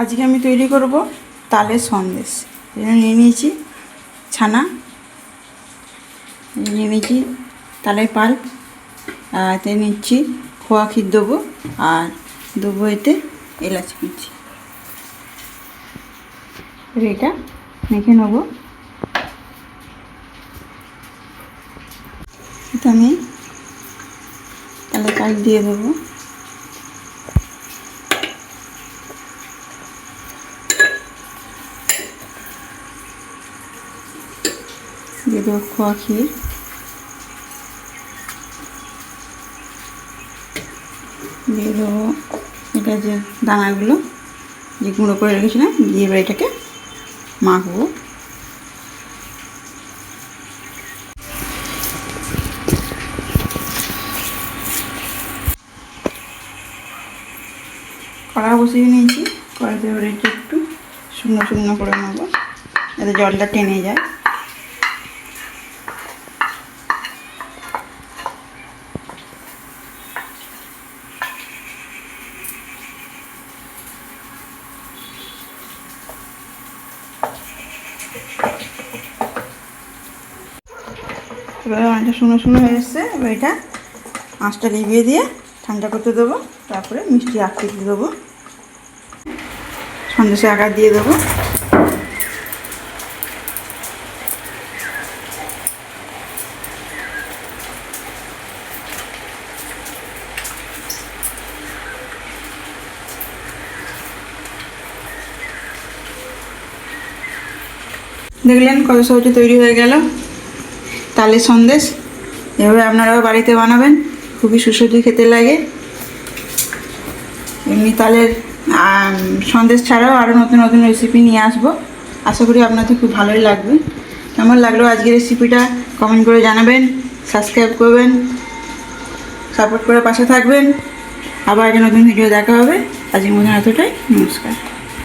আজকে আমি তৈরি করব তালের সন্দেশ। এখানে নিয়ে নিয়েছি ছানা। নিয়ে নিয়েছি তালের পাল্প। আর এতে নিচ্ছি খোয়া ক্ষীর দেবো আর দেবো এতে এলাচ কুচি। এটা মেখে নেব। এটা আমি তালের পাল্প দিয়ে দেবো। দিয়ে দেবো খোয়া ক্ষীর দিয়ে দেবো এটা যে দানাগুলো, যে গুঁড়ো করে রেখেছিলাম, দিয়ে এবার এটাকে মাখবো। কড়া বসিয়ে নিয়েছি কড়াইতে এবার একটু একটু শুকনো শুকনো করে নেব, যাতে জলটা টেনে যায়। এবার অনেকটা শুকনো হয়ে এসছে। এবার এটা আঁচটা লিভিয়ে দিয়ে ঠান্ডা করতে দেবো। তারপরে মিষ্টি আঁকতে দেবো। সন্দেশে আকার দিয়ে দেবো। দেখলেন কত সহজে তৈরি হয়ে গেল। তালের সন্দেশ, এভাবে আপনারাও বাড়িতে বানাবেন, খুবই সুস্বাদু খেতে লাগে। এমনি তালের সন্দেশ ছাড়াও আরও নতুন নতুন রেসিপি নিয়ে আসব। আশা করি আপনাদের খুব ভালোই লাগবে। কেমন লাগল আজকের রেসিপিটা কমেন্ট করে জানাবেন সাবস্ক্রাইব করবেন সাপোর্ট করে পাশে থাকবেন। আবার একটা নতুন ভিডিও দেখা হবে। আজকের মতন এতটাই, নমস্কার।